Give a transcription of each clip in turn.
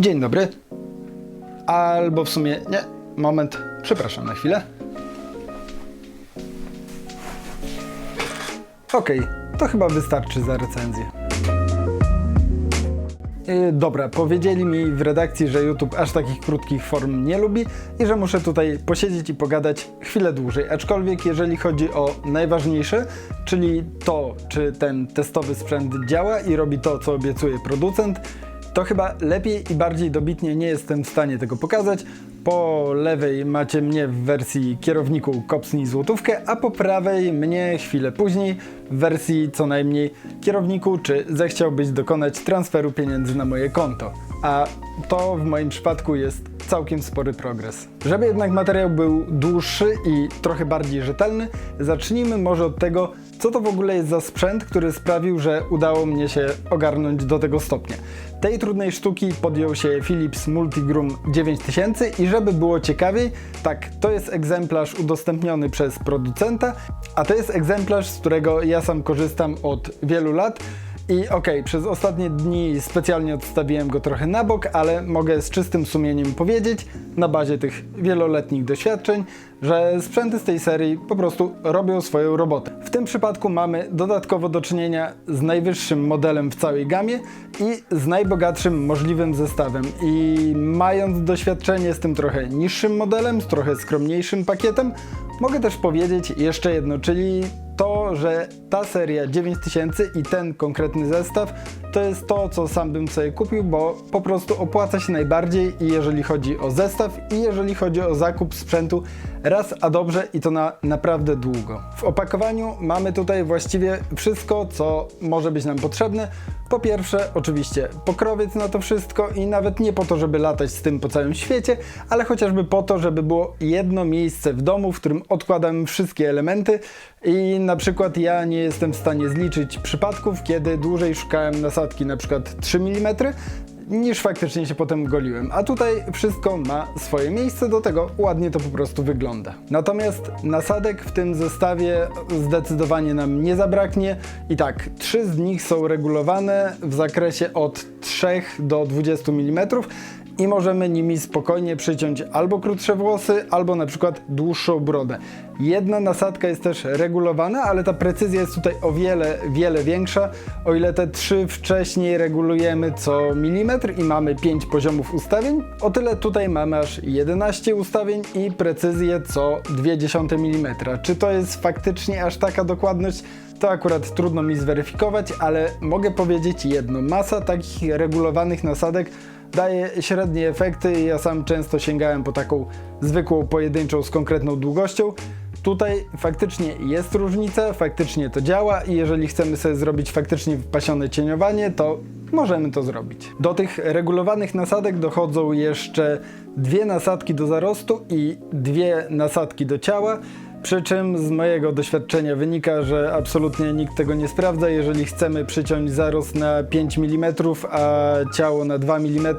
Dzień dobry. Albo w sumie nie. Moment, przepraszam na chwilę. Okej, to chyba wystarczy za recenzję. Yy, Dobra, powiedzieli mi w redakcji, że YouTube aż takich krótkich form nie lubi i że muszę tutaj posiedzieć i pogadać chwilę dłużej. Aczkolwiek jeżeli chodzi o najważniejsze, czyli to, czy ten testowy sprzęt działa i robi to, co obiecuje producent, to chyba lepiej i bardziej dobitnie nie jestem w stanie tego pokazać. Po lewej macie mnie w wersji kierowniku kopsnij złotówkę, a po prawej mnie chwilę później w wersji co najmniej kierowniku, czy zechciałbyś dokonać transferu pieniędzy na moje konto. A to w moim przypadku jest całkiem spory progres. Żeby jednak materiał był dłuższy i trochę bardziej rzetelny, zacznijmy może od tego, co to w ogóle jest za sprzęt, który sprawił, że udało mnie się ogarnąć do tego stopnia. Tej trudnej sztuki podjął się Philips Multigroom 9000 i żeby było ciekawiej, tak, to jest egzemplarz udostępniony przez producenta, a to jest egzemplarz, z którego ja sam korzystam od wielu lat. I okej, przez ostatnie dni specjalnie odstawiłem go trochę na bok, ale mogę z czystym sumieniem powiedzieć, na bazie tych wieloletnich doświadczeń, że sprzęty z tej serii po prostu robią swoją robotę. W tym przypadku mamy dodatkowo do czynienia z najwyższym modelem w całej gamie i z najbogatszym możliwym zestawem. I mając doświadczenie z tym trochę niższym modelem, z trochę skromniejszym pakietem, mogę też powiedzieć jeszcze jedno, czyli to, że ta seria 9000 i ten konkretny zestaw to jest to, co sam bym sobie kupił, bo po prostu opłaca się najbardziej i jeżeli chodzi o zestaw i jeżeli chodzi o zakup sprzętu raz a dobrze i to na naprawdę długo. W opakowaniu mamy tutaj właściwie wszystko, co może być nam potrzebne. Po pierwsze, oczywiście pokrowiec na to wszystko i nawet nie po to, żeby latać z tym po całym świecie, ale chociażby po to, żeby było jedno miejsce w domu, w którym odkładam wszystkie elementy i na przykład ja nie jestem w stanie zliczyć przypadków, kiedy dłużej szukałem nasadki na przykład 3 mm, niż faktycznie się potem goliłem. A tutaj wszystko ma swoje miejsce, do tego ładnie to po prostu wygląda. Natomiast nasadek w tym zestawie zdecydowanie nam nie zabraknie. I tak, trzy z nich są regulowane w zakresie od 3 do 20 mm i możemy nimi spokojnie przyciąć albo krótsze włosy, albo na przykład dłuższą brodę. Jedna nasadka jest też regulowana, ale ta precyzja jest tutaj o wiele, wiele większa. O ile te trzy wcześniej regulujemy co milimetr i mamy 5 poziomów ustawień, o tyle tutaj mamy aż 11 ustawień i precyzję co 0,2 mm. Czy to jest faktycznie aż taka dokładność? To akurat trudno mi zweryfikować, ale mogę powiedzieć jedno. Masa takich regulowanych nasadek daje średnie efekty ja sam często sięgałem po taką zwykłą pojedynczą z konkretną długością. Tutaj faktycznie jest różnica, faktycznie to działa i jeżeli chcemy sobie zrobić faktycznie wypasione cieniowanie, to możemy to zrobić. Do tych regulowanych nasadek dochodzą jeszcze dwie nasadki do zarostu i dwie nasadki do ciała. Przy czym z mojego doświadczenia wynika, że absolutnie nikt tego nie sprawdza. Jeżeli chcemy przyciąć zarost na 5 mm, a ciało na 2 mm,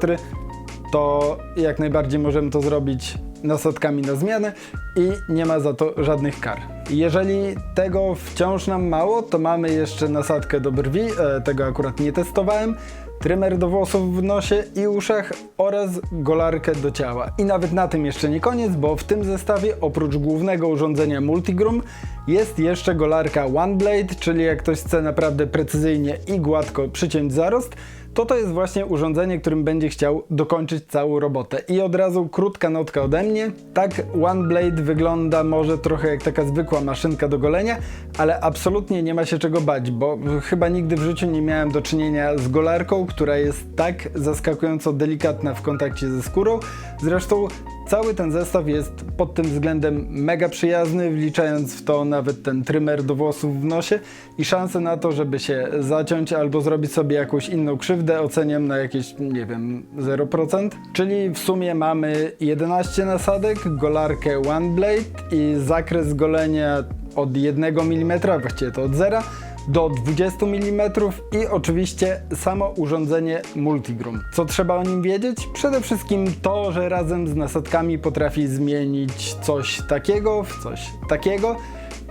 to jak najbardziej możemy to zrobić nasadkami na zmianę i nie ma za to żadnych kar. Jeżeli tego wciąż nam mało, to mamy jeszcze nasadkę do brwi, e, tego akurat nie testowałem, trymer do włosów w nosie i uszach oraz golarkę do ciała. I nawet na tym jeszcze nie koniec, bo w tym zestawie oprócz głównego urządzenia Multigroom jest jeszcze golarka One Blade, czyli jak ktoś chce naprawdę precyzyjnie i gładko przyciąć zarost, to to jest właśnie urządzenie, którym będzie chciał dokończyć całą robotę. I od razu krótka notka ode mnie. Tak, One Blade wygląda może trochę jak taka zwykła maszynka do golenia, ale absolutnie nie ma się czego bać, bo chyba nigdy w życiu nie miałem do czynienia z golarką, która jest tak zaskakująco delikatna w kontakcie ze skórą. Zresztą Cały ten zestaw jest pod tym względem mega przyjazny, wliczając w to nawet ten trymer do włosów w nosie i szanse na to, żeby się zaciąć albo zrobić sobie jakąś inną krzywdę oceniam na jakieś, nie wiem, 0%. Czyli w sumie mamy 11 nasadek, golarkę One Blade i zakres golenia od 1 mm, właściwie to od zera do 20 mm i oczywiście samo urządzenie Multigroom. Co trzeba o nim wiedzieć? Przede wszystkim to, że razem z nasadkami potrafi zmienić coś takiego w coś takiego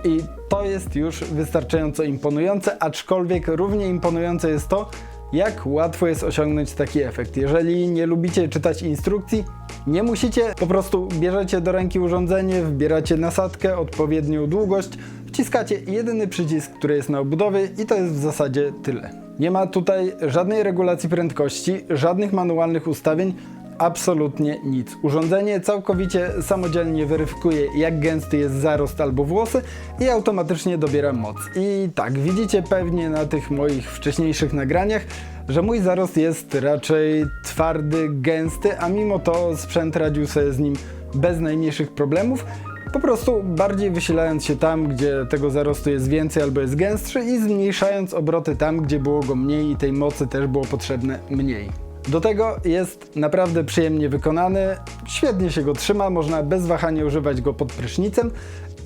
i to jest już wystarczająco imponujące, aczkolwiek równie imponujące jest to, jak łatwo jest osiągnąć taki efekt. Jeżeli nie lubicie czytać instrukcji, nie musicie, po prostu bierzecie do ręki urządzenie, wbieracie nasadkę, odpowiednią długość, wciskacie jedyny przycisk, który jest na obudowie i to jest w zasadzie tyle. Nie ma tutaj żadnej regulacji prędkości, żadnych manualnych ustawień, absolutnie nic. Urządzenie całkowicie samodzielnie weryfikuje, jak gęsty jest zarost albo włosy i automatycznie dobiera moc. I tak, widzicie pewnie na tych moich wcześniejszych nagraniach, że mój zarost jest raczej twardy, gęsty, a mimo to sprzęt radził sobie z nim bez najmniejszych problemów. Po prostu bardziej wysilając się tam, gdzie tego zarostu jest więcej albo jest gęstszy i zmniejszając obroty tam, gdzie było go mniej i tej mocy też było potrzebne mniej. Do tego jest naprawdę przyjemnie wykonany, świetnie się go trzyma, można bez wahania używać go pod prysznicem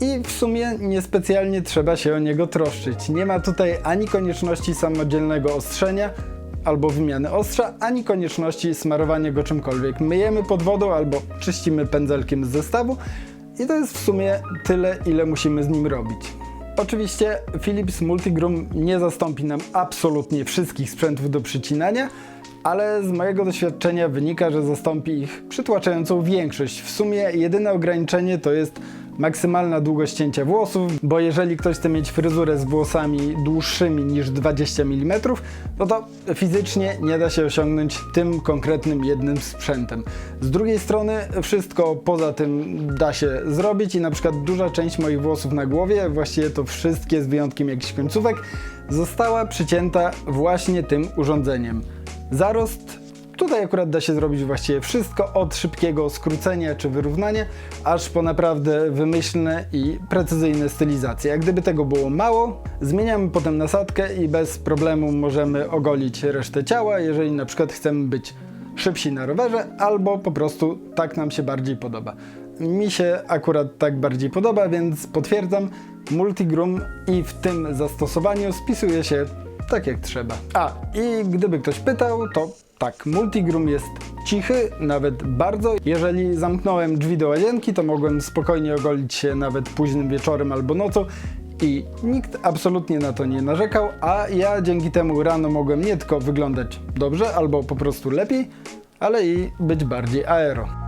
i w sumie niespecjalnie trzeba się o niego troszczyć. Nie ma tutaj ani konieczności samodzielnego ostrzenia, albo wymiany ostrza, ani konieczności smarowania go czymkolwiek. Myjemy pod wodą albo czyścimy pędzelkiem z zestawu i to jest w sumie tyle, ile musimy z nim robić. Oczywiście Philips Multigroom nie zastąpi nam absolutnie wszystkich sprzętów do przycinania, ale z mojego doświadczenia wynika, że zastąpi ich przytłaczającą większość. W sumie jedyne ograniczenie to jest maksymalna długość cięcia włosów, bo jeżeli ktoś chce mieć fryzurę z włosami dłuższymi niż 20 mm, no to fizycznie nie da się osiągnąć tym konkretnym jednym sprzętem. Z drugiej strony wszystko poza tym da się zrobić i na przykład duża część moich włosów na głowie, właściwie to wszystkie z wyjątkiem jakichś końcówek, została przycięta właśnie tym urządzeniem. Zarost Tutaj akurat da się zrobić właściwie wszystko, od szybkiego skrócenia czy wyrównania, aż po naprawdę wymyślne i precyzyjne stylizacje. Jak gdyby tego było mało, zmieniamy potem nasadkę i bez problemu możemy ogolić resztę ciała, jeżeli na przykład chcemy być szybsi na rowerze, albo po prostu tak nam się bardziej podoba. Mi się akurat tak bardziej podoba, więc potwierdzam, Multigroom i w tym zastosowaniu spisuje się tak jak trzeba. A, i gdyby ktoś pytał, to tak, Multigroom jest cichy, nawet bardzo. Jeżeli zamknąłem drzwi do łazienki, to mogłem spokojnie ogolić się nawet późnym wieczorem albo nocą i nikt absolutnie na to nie narzekał, a ja dzięki temu rano mogłem nie tylko wyglądać dobrze albo po prostu lepiej, ale i być bardziej aero.